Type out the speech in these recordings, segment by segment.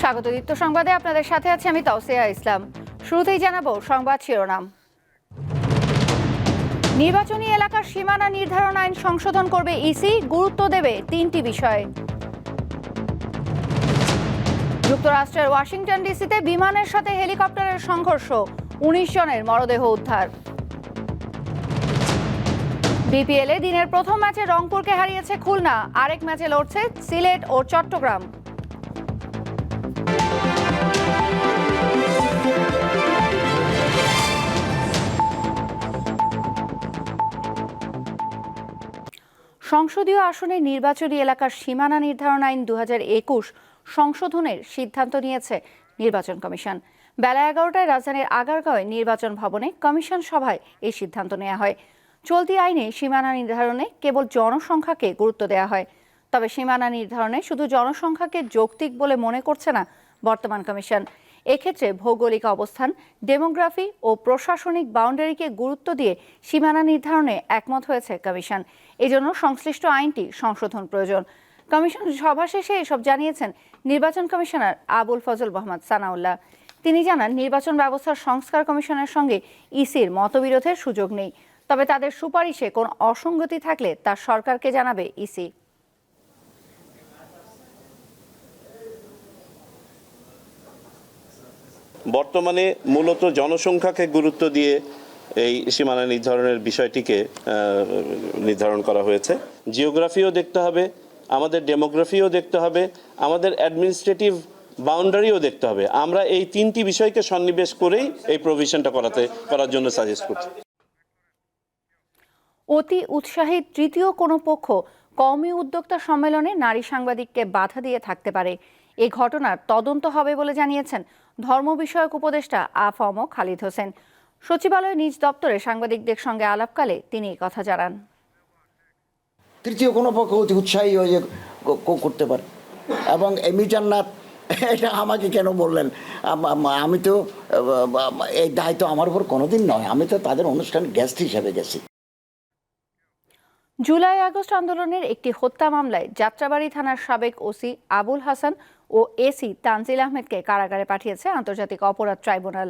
স্বাগত দীপ্ত সংবাদে। আপনাদের সাথে আছি আমি তাওসিয়া ইসলাম। শুরুতেই জানাব সংবাদ শিরোনাম। নির্বাচনী এলাকার সীমানা নির্ধারণ আইন সংশোধন করবে ইসি, গুরুত্ব দেবে তিনটি বিষয়। যুক্তরাষ্ট্রের ওয়াশিংটন ডিসিতে বিমানের সাথে হেলিকপ্টারের সংঘর্ষ, উনিশ জনের মরদেহ উদ্ধার। বিপিএলে দিনের প্রথম ম্যাচে রংপুরকে হারিয়েছে খুলনা, আরেক ম্যাচে লড়ছে সিলেট ও চট্টগ্রাম। সংসদীয় আসনে নির্বাচনী এলাকার সীমানা নির্ধারণ আইন দু সংশোধনের সিদ্ধান্ত নিয়েছে নির্বাচন কমিশন। বেলা এগারোটায় রাজধানীর আগারগাঁওয়ে নির্বাচন ভবনে কমিশন সভায় এই সিদ্ধান্ত নেওয়া হয়। চলতি আইনে সীমানা নির্ধারণে কেবল জনসংখ্যাকে গুরুত্ব দেওয়া হয়। তবে সীমানা নির্ধারণে শুধু জনসংখ্যাকে যৌক্তিক বলে মনে করছে না বর্তমান কমিশন। এক্ষেত্রে ভৌগোলিক অবস্থান, ডেমোগ্রাফি ও প্রশাসনিক বাউন্ডারিকে গুরুত্ব দিয়ে সীমানা নির্ধারণে একমত হয়েছে কমিশন। এজন্য সংশ্লিষ্ট আইনটি সংশোধন প্রয়োজন। কমিশন সভা শেষে এসব জানিয়েছেন নির্বাচন কমিশনার আবুল ফজল মোহাম্মদ সানাউল্লাহ। তিনি জানান, নির্বাচন ব্যবস্থার সংস্কার কমিশনের সঙ্গে ইসির মতবিরোধের সুযোগ নেই। তবে তাদের সুপারিশে কোনো অসঙ্গতি থাকলে তা সরকারকে জানাবে ইসি। বর্তমানে মূলত জনসংখ্যাকে গুরুত্ব দিয়ে এই সীমানা নির্ধারণের বিষয়টিকে নির্ধারণ করা হয়েছে। জিওগ্রাফিও দেখতে হবে, আমাদের ডেমোগ্রাফিও দেখতে হবে, আমাদের অ্যাডমিনিস্ট্রেটিভ বাউন্ডারিও দেখতে হবে। আমরা এই তিনটি বিষয়কে সন্নিবেশ করেই এই প্রভিশনটা করাতে, করার জন্য সাজেস্ট করছি। অতি উৎসাহী তৃতীয় কোনো পক্ষ কওমি উদ্যোক্তা সম্মেলনে নারী সাংবাদিককে বাধা দিয়ে থাকতে পারে। এই ঘটনার তদন্ত হবে বলে জানিয়েছেন ধর্ম বিষয়ক উপদেষ্টা আফম খালিদ হোসেন। সচিবালয় নিজ দপ্তরে সাংবাদিকদের সঙ্গে আলাপকালে তিনি কথা জানান। তৃতীয় কোনো পক্ষ অতি উৎসাহী হয়ে করতে পারে। এবং এমি জান্নাত এটা আমাকে কেন বললেন? আমি তো এই দায়িত্ব আমার উপর কোনোদিন নয়। আমি তো তাদের অনুষ্ঠান গেস্ট হিসেবে গেছি। জুলাই আগস্ট আন্দোলনের একটি হত্যা মামলায় যাত্রাবাড়ি থানার সাবেক ওসি আবুল হাসান ও এসি তানজিল আহমেদকে কারাগারে পাঠিয়েছে আন্তর্জাতিক অপরাধ ট্রাইব্যুনাল।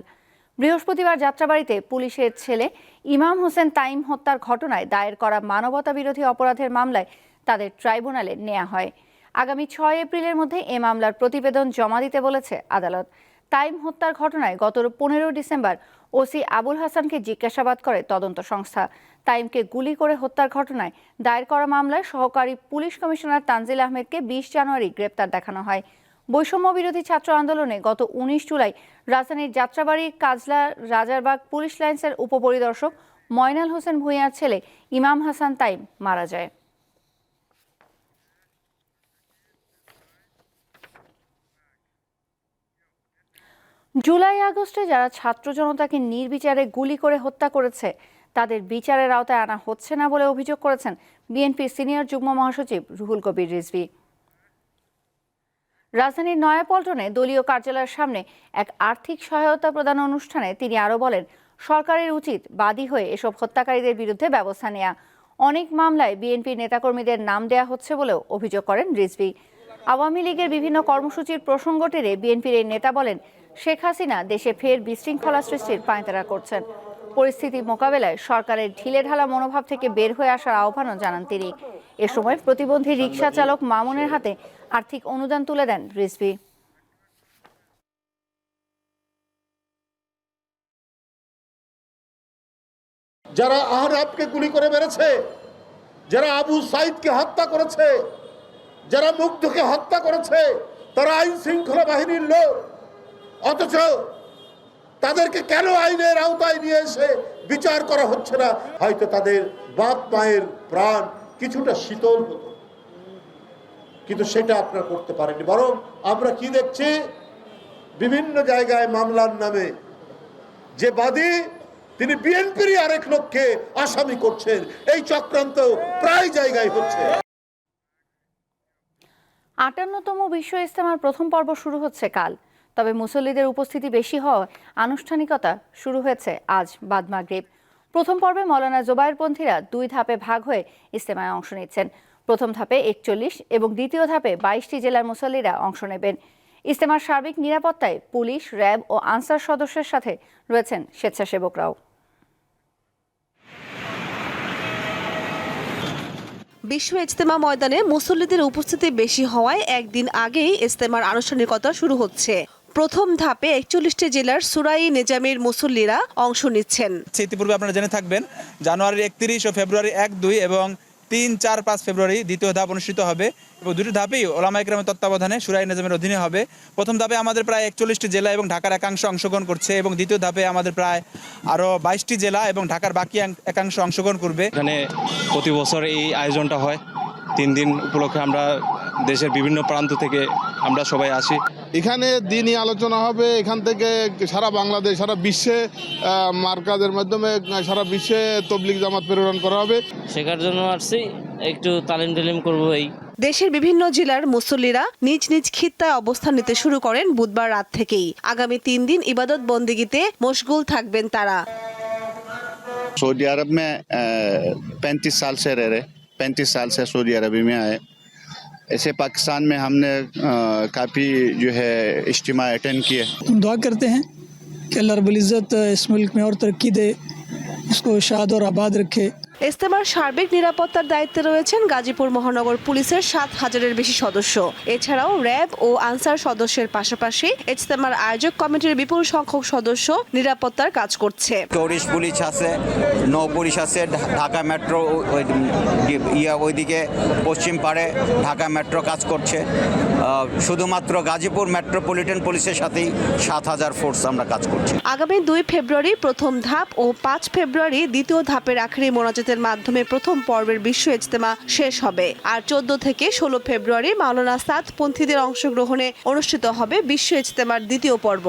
বৃহস্পতিবার যাত্রাবাড়িতে পুলিশের ছেলে ইমাম হোসেন তাইম হত্যার ঘটনায় দায়ের করা মানবতা বিরোধী অপরাধের মামলায় তাদের ট্রাইব্যুনালে নেওয়া হয়। আগামী ছয় এপ্রিলের মধ্যে এ মামলার প্রতিবেদন জমা দিতে বলেছে আদালত। তাইম হত্যার ঘটনায় গত পনেরো ডিসেম্বর ওসি আবুল হাসানকে জিজ্ঞাসাবাদ করে তদন্ত সংস্থা। তাইমকে গুলি করে হত্যার ঘটনায় দায়ের করা মামলায় সহকারী পুলিশ কমিশনার তানজিল আহমেদকে বিশ জানুয়ারি গ্রেপ্তার দেখানো হয়। বৈষম্য বিরোধী ছাত্র আন্দোলনে গত উনিশ জুলাই রাজধানীর যাত্রাবাড়ি, কাজলা, রাজারবাগ পুলিশ লাইন্সের উপপরিদর্শক ময়নাল হোসেন ভূঁইয়ার ছেলে ইমাম হাসান তাইম মারা যায়। জুলাই আগস্টে যারা ছাত্র জনতাকে নির্বিচারে গুলি করে হত্যা করেছে, তাদের বিচারের আওতায় আনা হচ্ছে না বলে অভিযোগ করেছেন বিএনপির সিনিয়র যুগ্ম মহাসচিব রুহুল কবির রিজভী। রাজধানীর নয়াপল্টনে দলীয় কার্যালয়ের সামনে এক আর্থিক সহায়তা প্রদান অনুষ্ঠানে তিনি আরও বলেন, সরকারের উচিত বাদী হয়ে এসব হত্যাকারীদের বিরুদ্ধে ব্যবস্থা নেয়া। অনেক মামলায় বিএনপির নেতাকর্মীদের নাম দেয়া হচ্ছে বলেও অভিযোগ করেন রিজভী। আওয়ামী লীগের বিভিন্ন কর্মসূচির প্রসঙ্গ টেনে বিএনপির এই নেতা বলেন শেখ হাসিনা দেশে ফের বিশৃঙ্খলা সৃষ্টির পাঁয়তারা করছেন। পরিস্থিতি মোকাবেলায় সরকারের ঢিলেঢালা মনোভাব থেকে বের হয়ে আসার আহ্বানও জানান তিনি। এ সময় প্রতিবন্ধী রিকশা চালক মামুনের হাতে আর্থিক অনুদান তুলে দেন রিজভী। যারা আহরাবকে গুলি করে মেরেছে, যারা আবু সাইদকে হত্যা করেছে, যারা মুগ্ধকে হত্যা করেছে, তারা আইন শৃঙ্খলা বাহিনীর লোক। অথচ তাদেরকে কেন আইনের আওতায় নিয়ে এসে বিচার করা হচ্ছে না? হয়তো তাদের বাপ মায়ের প্রাণ কিছুটা শীতল হতো। কিন্তু সেটা আপনারা করতে পারেননি। বরং আমরা কি দেখছি? বিভিন্ন জায়গায় মামলার নামে যে বাদী, তিনি বিএনপির আরেক লোককে আসামি করছেন। এই চক্রান্ত প্রায় জায়গায় হচ্ছে। আটান্নতম বিশ্ব ইস্তেমার প্রথম পর্ব শুরু হচ্ছে কাল। তবে মুসল্লিদের উপস্থিতি বেশি হওয়ায় আনুষ্ঠানিকতা শুরু হয়েছে আজ বাদ মাগরিব। প্রথম পর্বে মৌলানা জোবায়েরপন্থীরা দুই ধাপে ভাগ হয়ে ইস্তেমায় অংশ নিচ্ছেন। প্রথম ধাপে একচল্লিশ এবং দ্বিতীয় ধাপে বাইশটি জেলার মুসল্লিরা অংশ নেবেন। ইস্তেমার সার্বিক নিরাপত্তায় পুলিশ, র্যাব ও আনসার সদস্যের সাথে রয়েছেন স্বেচ্ছাসেবকরাও। বিশ্ব ইজতেমা ময়দানে মুসল্লিদের উপস্থিতি বেশি হওয়ায় একদিন আগেই ইজতেমার আনুষ্ঠানিকতা শুরু হচ্ছে। প্রথম ধাপে একচল্লিশটি জেলার সুরাই নিজামের মুসল্লিরা অংশ নিচ্ছেন। হচ্ছে ইতিপূর্বে আপনারা জেনে থাকবেন জানুয়ারির একত্রিশ ও ফেব্রুয়ারি এক দুই এবং তিন চার পাঁচ ফেব্রুয়ারি দ্বিতীয় ধাপ অনুষ্ঠিত হবে। এবং দুটি ধাপেই ওলামা ইকরামের তত্ত্বাবধানে সুরাই নিজামের অধীনে হবে। প্রথম ধাপে আমাদের প্রায় একচল্লিশটি জেলা এবং ঢাকার একাংশ অংশগ্রহণ করছে এবং দ্বিতীয় ধাপে আমাদের প্রায় আরও বাইশটি জেলা এবং ঢাকার বাকি একাংশ অংশগ্রহণ করবে। এখানে প্রতি বছর এই আয়োজনটা হয়। তিন দিন উপলক্ষে আমরা দেশের বিভিন্ন প্রান্ত থেকে আমরা সবাই আসি। এখানে দিনই আলোচনা হবে এখান থেকে সারা বাংলাদেশ সারা বিশ্বে আহ, মার্কাজের মাধ্যমে সারা বিশ্বে তবলিগ জামাত প্রেরণ করা হবে শেখার জন্য আসছি একটু তালিম টালিম করবো এই দেশের বিভিন্ন জেলার মুসল্লিরা নিজ নিজ খিত্তায় অবস্থান নিতে শুরু করেন বুধবার রাত থেকেই আগামী তিন দিন ইবাদত বন্দিগিতে মশগুল থাকবেন তারা सऊदी अरब में पैंतीस साल से रह रहे पैंतीस साल से सऊदी अरबी में आए ऐसे पाकिस्तान में हमने काफ़ी जो है, इज्तम अटेंड किए हम दुआ करते हैं कि अल्लाह रबुल्ज़त इस मुल्क में और तरक्की दे, इसको शाद और आबाद रखे। ইস্তেমার সার্বিক নিরাপত্তার দায়িত্বে রয়েছেন গাজীপুর মহানগর পুলিশের সাত হাজারের বেশি সদস্য। এছাড়াও র্যাব ও আনসার সদস্যের পাশাপাশি ইজতেমার আয়োজক কমিটির বিপুল সংখ্যক সদস্য নিরাপত্তার কাজ করছে। টুরিস্ট পুলিশ আছে, নৌ পুলিশ আছে ঢাকা মেট্রো ইয়া ওইদিকে পশ্চিম পাড়ে ঢাকা মেট্রো কাজ করছে। শুধুমাত্র গাজীপুর মেট্রোপলিটন পুলিশের সাথেই সাত হাজার ফোর্স আমরা কাজ করছি। আগামী দুই ফেব্রুয়ারি প্রথম ধাপ ও পাঁচ ফেব্রুয়ারি দ্বিতীয় ধাপের আখেরি মোনাজাতের মাধ্যমে প্রথম পর্বের বিশ্ব ইজতেমা শেষ হবে। আর চোদ্দ থেকে ষোলো ফেব্রুয়ারি মাওলানা সাদ পন্থীদের অংশগ্রহণে অনুষ্ঠিত হবে বিশ্ব ইজতেমার দ্বিতীয় পর্ব।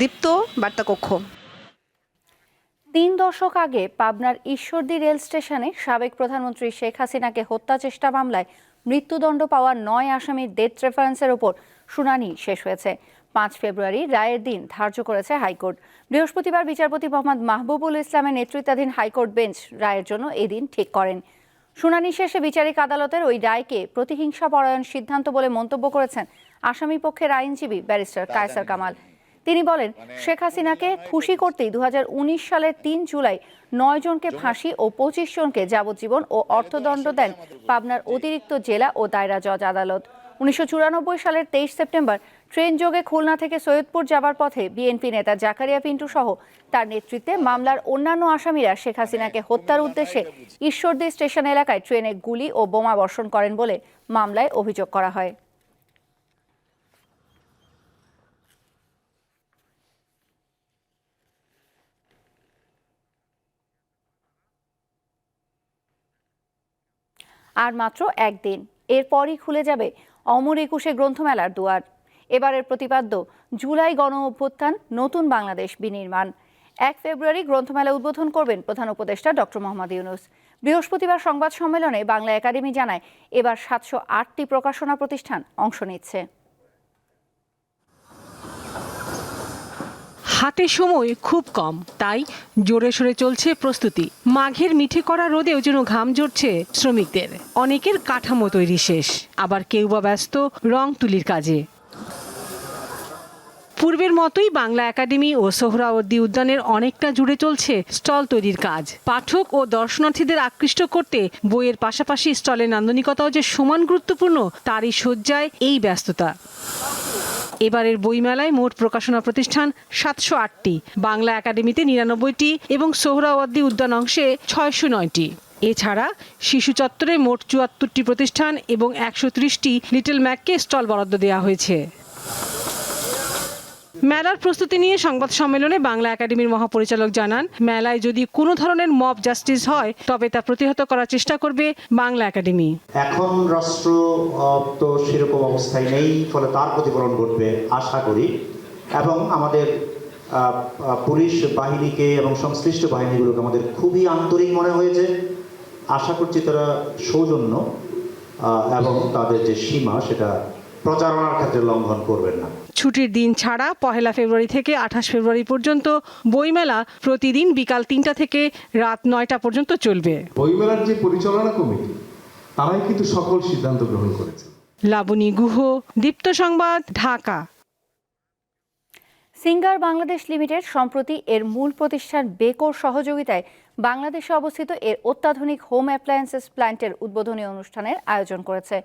দীপ্ত বার্তাকক্ষ। তিন দশক আগে পাবনার ঈশ্বরদী রেল স্টেশনে সাবেক প্রধানমন্ত্রী শেখ হাসিনাকে হত্যা চেষ্টা মামলায় মৃত্যুদণ্ড পাওয়া নয় আসামির ডেথ রেফারেন্সের ওপর শুনানি শেষ হয়েছে। পাঁচ ফেব্রুয়ারি রায়ের দিন ধার্য করেছে হাইকোর্ট। বৃহস্পতিবার বিচারপতি মোহাম্মদ মাহবুবুল ইসলামের নেতৃত্বাধীন হাইকোর্ট বেঞ্চ রায়ের জন্য এদিন ঠিক করেন। শুনানি শেষে বিচারিক আদালতের ওই রায়কে প্রতিহিংসা পরায়ণ সিদ্ধান্ত বলে মন্তব্য করেছেন আসামি পক্ষের আইনজীবী ব্যারিস্টার কায়সার কামাল। তিনি বলেন শেখ হাসিনাকে খুশি করতেই দু হাজার উনিশ সালের তিন জুলাই নয় জনকে ফাঁসি ও পঁচিশ জনকে যাবজ্জীবন ও অর্থদণ্ড দেন পাবনার অতিরিক্ত জেলা ও দায়রা জজ আদালত। উনিশশো চুরানব্বই সালের তেইশ সেপ্টেম্বর ট্রেন যোগে খুলনা থেকে সৈয়দপুর যাবার পথে বিএনপি নেতা জাকারিয়া পিন্টু সহ তার নেতৃত্বে মামলার অন্যান্য আসামিরা শেখ হাসিনাকে হত্যার উদ্দেশ্যে ঈশ্বরদী স্টেশন এলাকায় ট্রেনে গুলি ও বোমা বর্ষণ করেন বলে মামলায় অভিযোগ করা হয়। আর মাত্র একদিন। এরপরই খুলে যাবে অমর একুশে গ্রন্থমেলার দুয়ার। এবারের প্রতিপাদ্য, জুলাই গণ অভ্যুত্থান, নতুন বাংলাদেশ বিনির্মাণ। এক ফেব্রুয়ারি গ্রন্থমেলা উদ্বোধন করবেন প্রধান উপদেষ্টা ডক্টর মোহাম্মদ ইউনুস। বৃহস্পতিবার সংবাদ সম্মেলনে বাংলা একাডেমি জানায়, এবার সাতশো আটটি প্রকাশনা প্রতিষ্ঠান অংশ নিচ্ছে। হাতে সময় খুব কম, তাই জোরে সোরে চলছে প্রস্তুতি। মাঘের মিঠে করা রোদেও যেন ঘাম ঝরছে শ্রমিকদের। অনেকের কাঠামো তৈরি শেষ, আবার কেউ বা ব্যস্ত রং তুলির কাজে। পূর্বের মতোই বাংলা একাডেমি ও সোহরাওয়ার্দী উদ্যানের অনেকটা জুড়ে চলছে স্টল তৈরির কাজ। পাঠক ও দর্শনার্থীদের আকৃষ্ট করতে বইয়ের পাশাপাশি স্টলের নান্দনিকতাও যে সমান গুরুত্বপূর্ণ, তারই সজ্জায় এই ব্যস্ততা। এবারের বইমেলায় মোট প্রকাশনা প্রতিষ্ঠান সাতশো আটটি, বাংলা একাডেমিতে নিরানব্বইটি এবং সোহরাওয়ার্দী উদ্যান অংশে ছয়শো নয়টি। এছাড়া শিশু চত্বরে মোট চুয়াত্তরটি প্রতিষ্ঠান এবং একশো ত্রিশটি লিটল ম্যাককে স্টল বরাদ্দ দেওয়া হয়েছে। মেলার প্রস্তুতি নিয়ে সংবাদ সম্মেলনে বাংলা একাডেমির মহাপরিচালক জানান, মেলায় যদি কোনো ধরনের মব জাস্টিস হয়, তবে তা প্রতিহত করার চেষ্টা করবে বাংলা একাডেমি। এখন রাষ্ট্র তো সেরকম অবস্থায় নেই, ফলে তার প্রতিফলন ঘটবে আশা করি। এবং আমাদের পুলিশ বাহিনীকে এবং সংশ্লিষ্ট বাহিনীগুলোকে আমাদের খুবই আন্তরিক মনে হয়েছে। আশা করছি তারা সৌজন্য এবং তাদের যে সীমা, সেটা প্রচারণার ক্ষেত্রে লঙ্ঘন করবেন না। ছুটির দিন ছাড়া পহেলা ফেব্রুয়ারি থেকে আঠাশ ফেব্রুয়ারি পর্যন্ত বইমেলা প্রতিদিন বিকাল তিনটা থেকে রাত নয়টা পর্যন্ত চলবে। বইমেলার যে পরিচালনা কমিটি তারাই কিন্তু সকল সিদ্ধান্ত গ্রহণ করেছে। লাবণী গুহ দীপ্ত সংবাদ ঢাকা। সিঙ্গার বাংলাদেশ লিমিটেড সম্প্রতি এর মূল প্রতিষ্ঠান বেকোর সহযোগিতায় বাংলাদেশে অবস্থিত এর অত্যাধুনিক হোম অ্যাপ্লায়েন্সেস প্ল্যান্টের উদ্বোধনী অনুষ্ঠানের আয়োজন করেছে।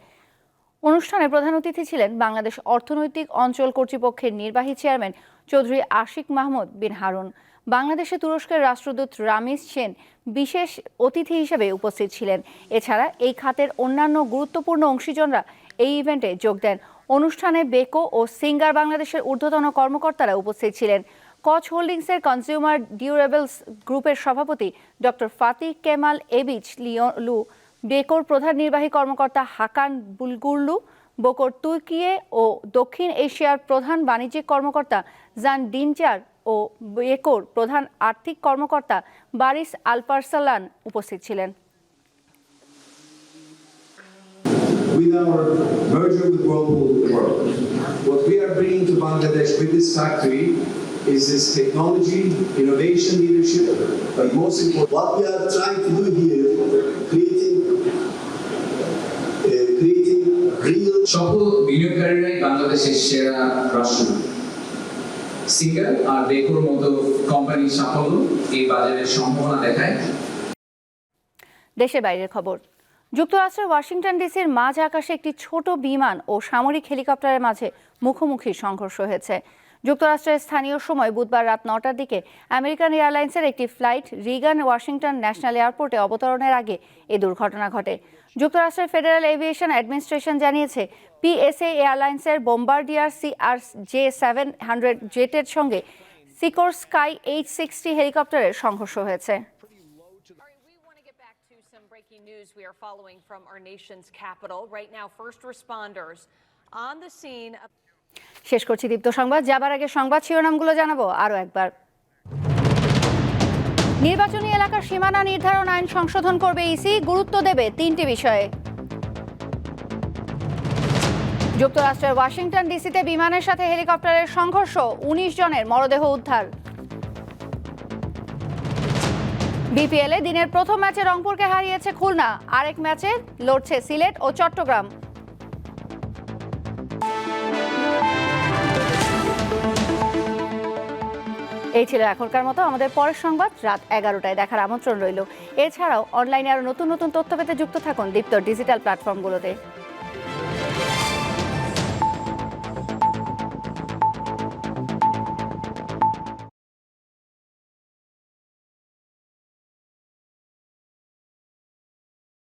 অনুষ্ঠানে প্রধান অতিথি ছিলেন বাংলাদেশ অর্থনৈতিক অঞ্চল কর্তৃপক্ষের নির্বাহী চেয়ারম্যান চৌধুরী আশিক মাহমুদ বিন হারুন। বাংলাদেশে তুরস্কের রাষ্ট্রদূত রামিজ সেন বিশেষ অতিথি হিসেবে উপস্থিত ছিলেন। এছাড়া এই খাতের অন্যান্য গুরুত্বপূর্ণ অংশীজনরা এই ইভেন্টে যোগ দেন। অনুষ্ঠানে বেকো ও সিঙ্গার বাংলাদেশের ঊর্ধ্বতন কর্মকর্তারা উপস্থিত ছিলেন। কচ হোল্ডিংসের কনজিউমার ডিউরেবলস গ্রুপের সভাপতি ডক্টর ফাতিক কেমাল এবিচ লিওলু বেকোর প্রধান নির্বাহী কর্মকর্তা হাকান বুলগুরলু বকর তুর্কিয়ে ও দক্ষিণ এশিয়ার প্রধান বাণিজ্যিক কর্মকর্তা জান ডিনচার ও বেকোর প্রধান আর্থিক কর্মকর্তা বারিস আলপারসালান উপস্থিত ছিলেন with our merger with Whirlpool World. What we are bringing to Bangladesh with this factory is this technology, innovation leadership, but most important, what we are trying to do here, বিনিয়োগকারীরাই বাংলাদেশের সেরা সিঙ্গার আর বেকোর মতো সাফল্য এই বাজারের সম্ভাবনা দেখায়। দেশের বাইরের খবর। যুক্তরাষ্ট্রের ওয়াশিংটন ডিসির মাঝ আকাশে একটি ছোট বিমান ও সামরিক হেলিকপ্টারের মাঝে মুখোমুখি সংঘর্ষ হয়েছে। যুক্তরাষ্ট্রের স্থানীয় সময় বুধবার রাত নটার দিকে আমেরিকান এয়ারলাইন্সের একটি ফ্লাইট রিগান ওয়াশিংটন ন্যাশনাল এয়ারপোর্টে অবতরণের আগে এ দুর্ঘটনা ঘটে। যুক্তরাষ্ট্রের ফেডারেল এভিয়েশন অ্যাডমিনিস্ট্রেশন জানিয়েছে পিএসএ এয়ারলাইন্সের Bombardier C R J seven hundred জেটের সঙ্গে সিকোর স্কাই এইট সিক্সটি হেলিকপ্টারের সংঘর্ষ হয়েছে news we are following from our nation's capital. Right now, first responders on the scene. শেষ করছি দীপ্ত সংবাদ যাবার আগে সংবাদ শিরোনামগুলো জানাব আরও একবার নির্বাচনী এলাকার সীমানা নির্ধারণ আইন সংশোধন করবে ইসি, গুরুত্ব দেবে তিনটি বিষয়ে। যুক্তরাষ্ট্রের ওয়াশিংটন ডিসিতে বিমানের সাথে হেলিকপ্টারের সংঘর্ষ, উনিশ জনের মরদেহ উদ্ধার। বিপিএলে দিনের প্রথম ম্যাচে রংপুরকে হারিয়েছে খুলনা, আরেক ম্যাচে লড়ছে সিলেট ও চট্টগ্রাম। এই ছিল এখনকার মতো। আমাদের পরের সংবাদ রাত এগারোটায় দেখার আমন্ত্রণ রইল। এছাড়াও অনলাইনে আরও নতুন নতুন তথ্য পেতে যুক্ত থাকুন দীপ্ত ডিজিটাল প্ল্যাটফর্মগুলোতে